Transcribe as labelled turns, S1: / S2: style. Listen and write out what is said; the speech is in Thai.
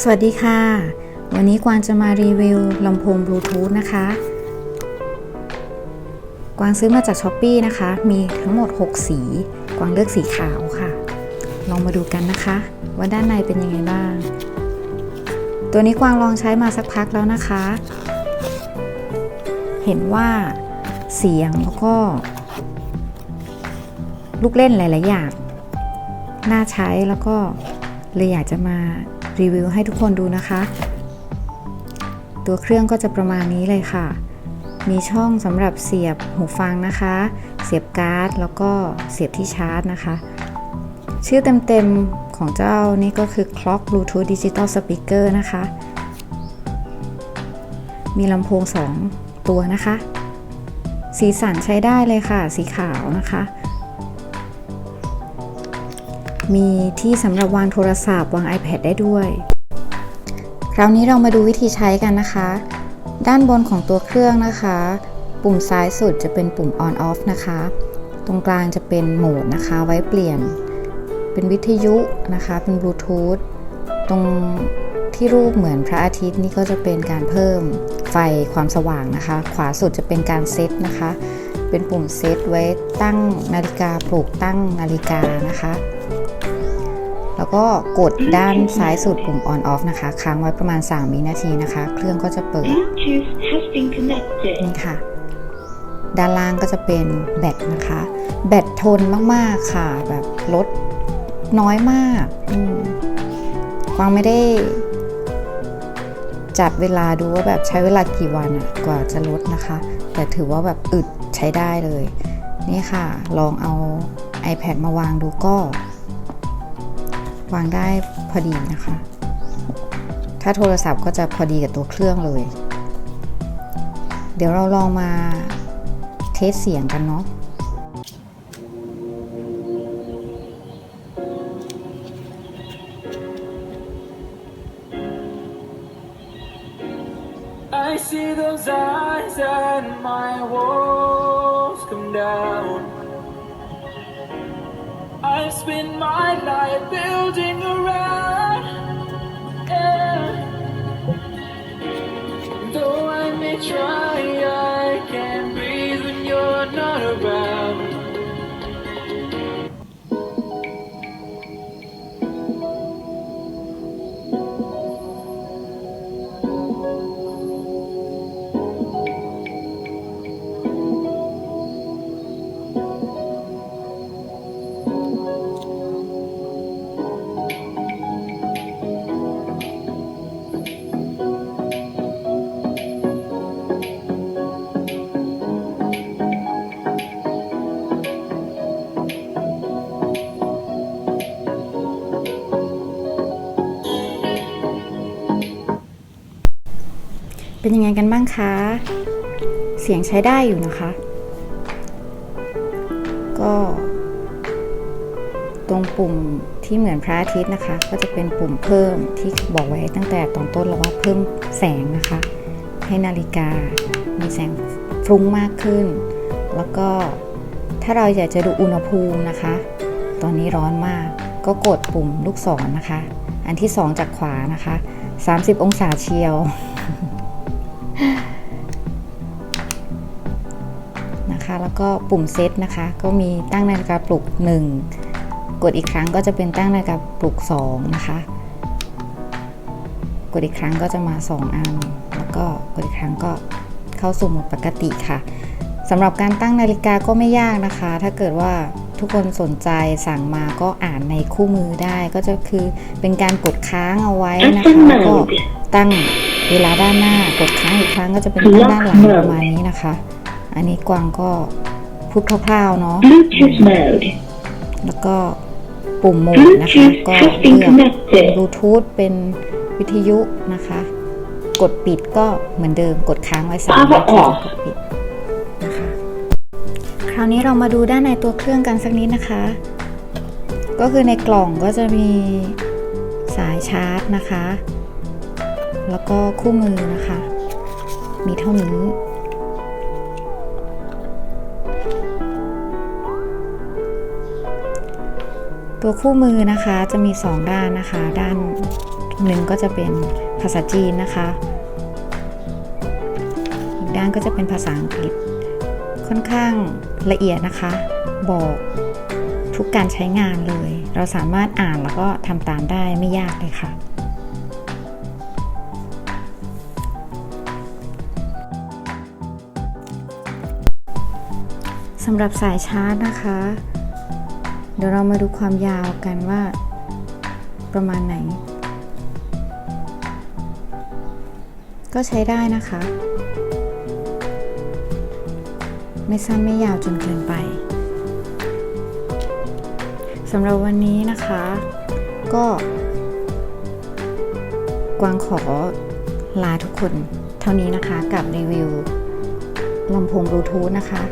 S1: สวัสดีค่ะ วันนี้กวางจะมารีวิวลำโพงบลูทูธนะคะ กวางซื้อมาจากช้อปปีนะคะ มีทั้งหมด 6 สี กวางเลือกสีขาวค่ะ ลองมาดูกันนะคะ ว่าด้านในเป็นยังไงบ้าง ตัวนี้กวางลองใช้มาสักพักแล้วนะคะ เห็นว่าเสียงแล้วก็ ลูกเล่นหลาย ๆ อย่าง น่าใช้แล้วก็เลยอยากจะมา รีวิวให้ทุกคนดูนะคะ ตัวเครื่องก็จะประมาณนี้เลยค่ะ มีช่องสำหรับเสียบหูฟังนะคะ เสียบการ์ด แล้วก็เสียบที่ชาร์จนะคะ ชื่อเต็มๆของเจ้านี่ก็คือ Clock Bluetooth Digital Speaker นะคะ มีลำโพง 2 ตัวนะคะ สีสันใช้ได้เลยค่ะ สีขาวนะคะ มีที่สำหรับวางโทรศัพท์ วาง iPad ได้ด้วย คราวนี้เรามาดูวิธีใช้กันนะคะ ด้านบนของตัวเครื่องนะคะ ปุ่มซ้ายสุดจะเป็นปุ่ม on off นะคะ ตรงกลางจะเป็นโหมดนะคะ ไว้เปลี่ยน เป็นวิทยุนะคะ เป็นบลูทูธ ตรงที่รูปเหมือนพระอาทิตย์นี่ก็จะเป็นการเพิ่มไฟความสว่างนะคะ ขวาสุดจะเป็นการเซตนะคะ เป็นปุ่มเซตไว้ตั้งนาฬิกาปลุกตั้งนาฬิกานะคะ แล้วก็กดด้านซ้ายสุดปุ่ม on off นะคะ ค้างไว้ประมาณ 3 วินาทีนะคะ เครื่องก็จะเปิด
S2: Bluetooth has been connected.
S1: นี่ค่ะ ด้านล่างก็จะเป็นแบตนะคะ แบตทนมาก ๆ ค่ะ แบบลดน้อยมากอืมกวางไม่ได้จัดเวลาดูว่าแบบใช้เวลากี่วันอะกว่าจะลดนะคะ แต่ถือว่าแบบอึดใช้ได้เลย นี่ค่ะ ลองเอา iPad มาวางดูก็ วางได้พอดีนะคะ ถ้าโทรศัพท์ก็จะพอดีกับตัวเครื่องเลย เดี๋ยวเราลองมาเทสเสียงกันเนาะ
S3: I see those eyes and my walls come down. Spend my life building around. Yeah. Though I may try,
S1: เป็นยังไงกันบ้างคะ เสียงใช้ได้อยู่นะคะ ก็ ตรงปุ่มที่เหมือนพระอาทิตย์นะคะ ก็จะเป็นปุ่มเพิ่มที่บอกไว้ตั้งแต่ตอนต้นแล้วว่าเพิ่มแสงนะคะ ให้นาฬิกามีแสงฟุ้งมากขึ้น แล้วก็ถ้าเราอยากจะดูอุณหภูมินะคะ ตอนนี้ร้อนมาก ก็กดปุ่มลูกศรนนะคะ อันที่ 2 จากขวานะคะ 30 องศาเชียว นะคะ แล้วก็ปุ่มเซตนะคะ ก็มีตั้งนาฬิกาปลุก 1 กดอีกครั้งก็จะเป็นตั้งนาฬิกาปลุก 2 นะคะ กดอีกครั้งก็จะมา 2 อัน แล้วก็กดอีกครั้งก็เข้าสู่โหมดปกติค่ะสำหรับการตั้งนาฬิกาก็ไม่ยากนะคะ ถ้าเกิดว่าทุกคนสนใจสั่งมาก็อ่านในคู่มือได้ก็จะคือเป็นการกดค้างเอาไวนะคะ
S2: Action
S1: แล้วก็
S2: mode
S1: ตั้ง เวลาด้านหน้ากดค้างอีกครั้งก็จะเป็นตั้งด้านหลังประมาณนี้นะคะ อันนี้กวางก็พูดคร่าวๆเนาะ
S2: Bluetooth mode.
S1: แล้วก็ปุ่มโหมดนะคะ
S2: Bluetooth
S1: ก็
S2: has been
S1: เลือก
S2: connected.
S1: บลูทูธเป็นวิทยุนะคะ กดปิดก็เหมือนเดิมกดค้างไว้สาม
S2: Power
S1: นาที
S2: off
S1: กดปิดนะคะคราวนี้เรามาดูด้านในตัวเครื่องกันสักนิดนะคะ ก็คือในกล่องก็จะมีสายชาร์จนะคะ แล้วก็คู่มือนะคะ มีเท่านี้ตัวคู่มือนะคะจะมี 2 ด้านนะคะ ด้านหนึ่งก็จะเป็นภาษาจีนนะคะ อีกด้านก็จะเป็นภาษาอังกฤษ ค่อนข้างละเอียดนะคะ บอกทุกการใช้งานเลย เราสามารถอ่านแล้วก็ทำตามได้ไม่ยากเลยค่ะ สำหรับสายชาร์จนะคะ เดี๋ยวเรามาดูความยาวกันว่า ประมาณไหน ก็ใช้ได้นะคะ ไม่สั้นไม่ยาวจนเกินไปสำหรับวันนี้นะคะ ก็กวางขอลาทุกคนเท่านี้นะคะกับรีวิวลำโพงบลูทูธนะคะ